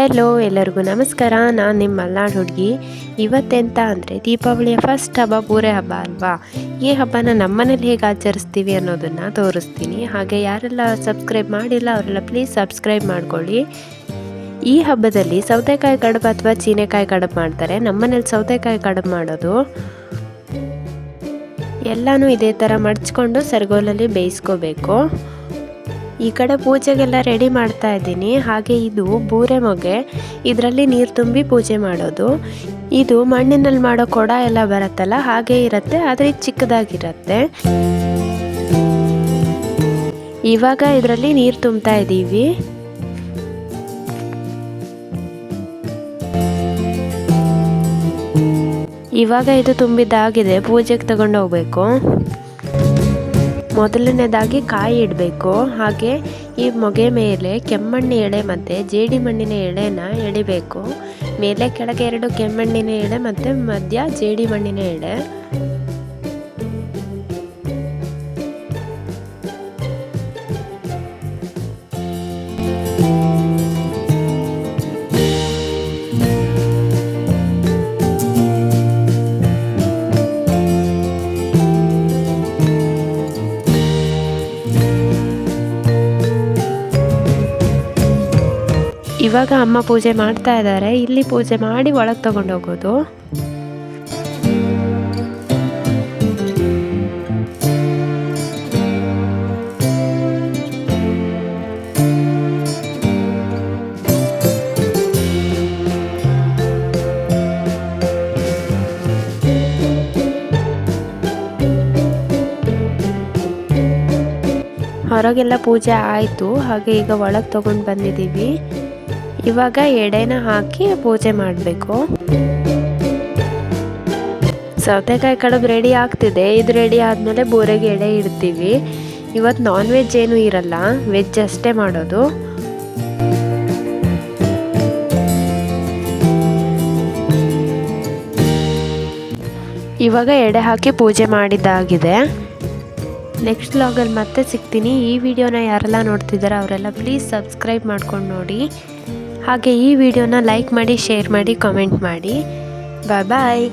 Hello ಎಲ್ಲರಿಗೂ ನಮಸ್ಕಾರ. ನಾನು ನಿಮ್ಮ ಮಲ್ನಾಡು ಹುಡುಗಿ. ಇವತ್ತೆಂತ ಅಂದರೆ ದೀಪಾವಳಿಯ ಫಸ್ಟ್ ಹಬ್ಬ ಪೂರೆ ಹಬ್ಬ ಅಲ್ವಾ? ಈ ಹಬ್ಬನ ನಮ್ಮನೇಲಿ ಹೇಗೆ ಆಚರಿಸ್ತೀವಿ ಅನ್ನೋದನ್ನು ತೋರಿಸ್ತೀನಿ. ಹಾಗೆ ಯಾರೆಲ್ಲ ಸಬ್ಸ್ಕ್ರೈಬ್ ಮಾಡಿಲ್ಲ, ಅವರೆಲ್ಲ ಪ್ಲೀಸ್ ಸಬ್ಸ್ಕ್ರೈಬ್ ಮಾಡ್ಕೊಳ್ಳಿ. ಈ ಹಬ್ಬದಲ್ಲಿ ಸೌತೆಕಾಯಿ ಕಡುಬು ಅಥವಾ ಚೀನೆಕಾಯಿ ಕಡುಬು ಮಾಡ್ತಾರೆ. ನಮ್ಮನೇಲಿ ಸೌತೆಕಾಯಿ ಕಡುಬು ಮಾಡೋದು ಎಲ್ಲನೂ ಇದೇ ಥರ ಮಡ್ಚ್ಕೊಂಡು ಸರ್ಗೋಲಲ್ಲಿ ಬೇಯಿಸ್ಕೋಬೇಕು. ಈ ಕಡೆ ಪೂಜೆಗೆಲ್ಲ ರೆಡಿ ಮಾಡ್ತಾ ಇದ್ದೀನಿ. ಹಾಗೆ ಇದು ಬೂರೆ ಮೊಗೆ. ಇದರಲ್ಲಿ ನೀರು ತುಂಬಿ ಪೂಜೆ ಮಾಡೋದು. ಇದು ಮಣ್ಣಿನಲ್ಲಿ ಮಾಡೋ ಕೊಡ ಎಲ್ಲ ಬರುತ್ತಲ್ಲ, ಹಾಗೆ ಇರುತ್ತೆ, ಆದರೆ ಇದು ಚಿಕ್ಕದಾಗಿರುತ್ತೆ. ಇವಾಗ ಇದರಲ್ಲಿ ನೀರು ತುಂಬ್ತಾ ಇದ್ದೀವಿ. ಇವಾಗ ಇದು ತುಂಬಿದ್ದಾಗಿದೆ, ಪೂಜೆಗೆ ತಗೊಂಡು ಹೋಗ್ಬೇಕು. ಮೊದಲನೇದಾಗಿ ಕಾಯಿ ಇಡಬೇಕು. ಹಾಗೆ ಈ ಮೊಗೆ ಮೇಲೆ ಕೆಮ್ಮಣ್ಣಿನ ಎಳೆ ಮತ್ತು ಜೇಡಿ ಮಣ್ಣಿನ ಎಳೆನ ಎಳಿಬೇಕು. ಮೇಲೆ ಕೆಳಗೆ ಎರಡು ಕೆಮ್ಮಣ್ಣಿನ ಎಳೆ ಮತ್ತು ಮಧ್ಯ ಜೇಡಿ ಮಣ್ಣಿನ ಎಳೆ. ಇವಾಗ ಅಮ್ಮ ಪೂಜೆ ಮಾಡ್ತಾ ಇದ್ದಾರೆ. ಇಲ್ಲಿ ಪೂಜೆ ಮಾಡಿ ಒಳಗೆ ತಗೊಂಡು ಹೋಗೋದು. ಹೊರಗೆಲ್ಲ ಪೂಜೆ ಆಯಿತು. ಹಾಗೆ ಈಗ ಒಳಗೆ ತಗೊಂಡು ಬಂದಿದ್ದೀವಿ. ಇವಾಗ ಎಡೆನ ಹಾಕಿ ಪೂಜೆ ಮಾಡಬೇಕು. ಸೌತೆಕಾಯಿ ಕಡುಬು ರೆಡಿ ಆಗ್ತಿದೆ. ಇದು ರೆಡಿ ಆದಮೇಲೆ ಬೋರೆಗೆ ಎಡೆ ಇಡ್ತೀವಿ. ಇವತ್ತು ನಾನ್ ವೆಜ್ ಏನೂ ಇರಲ್ಲ. ವೆಜ್ ಅಷ್ಟೇ ಮಾಡೋದು. ಇವಾಗ ಎಡೆ ಹಾಕಿ ಪೂಜೆ ಮಾಡಿದ್ದಾಗಿದೆ. ನೆಕ್ಸ್ಟ್ ಲಾಗಲ್ಲಿ ಮತ್ತೆ ಸಿಗ್ತೀನಿ. ಈ ವಿಡಿಯೋನ ಯಾರೆಲ್ಲ ನೋಡ್ತಿದ್ದಾರೆ ಅವರೆಲ್ಲ ಪ್ಲೀಸ್ ಸಬ್ಸ್ಕ್ರೈಬ್ ಮಾಡ್ಕೊಂಡು ನೋಡಿ. ಹಾಗೆ ಈ ವಿಡಿಯೋನ ಲೈಕ್ ಮಾಡಿ ಶೇರ್ ಮಾಡಿ ಕಾಮೆಂಟ್ ಮಾಡಿ. ಬಾಯ್ ಬಾಯ್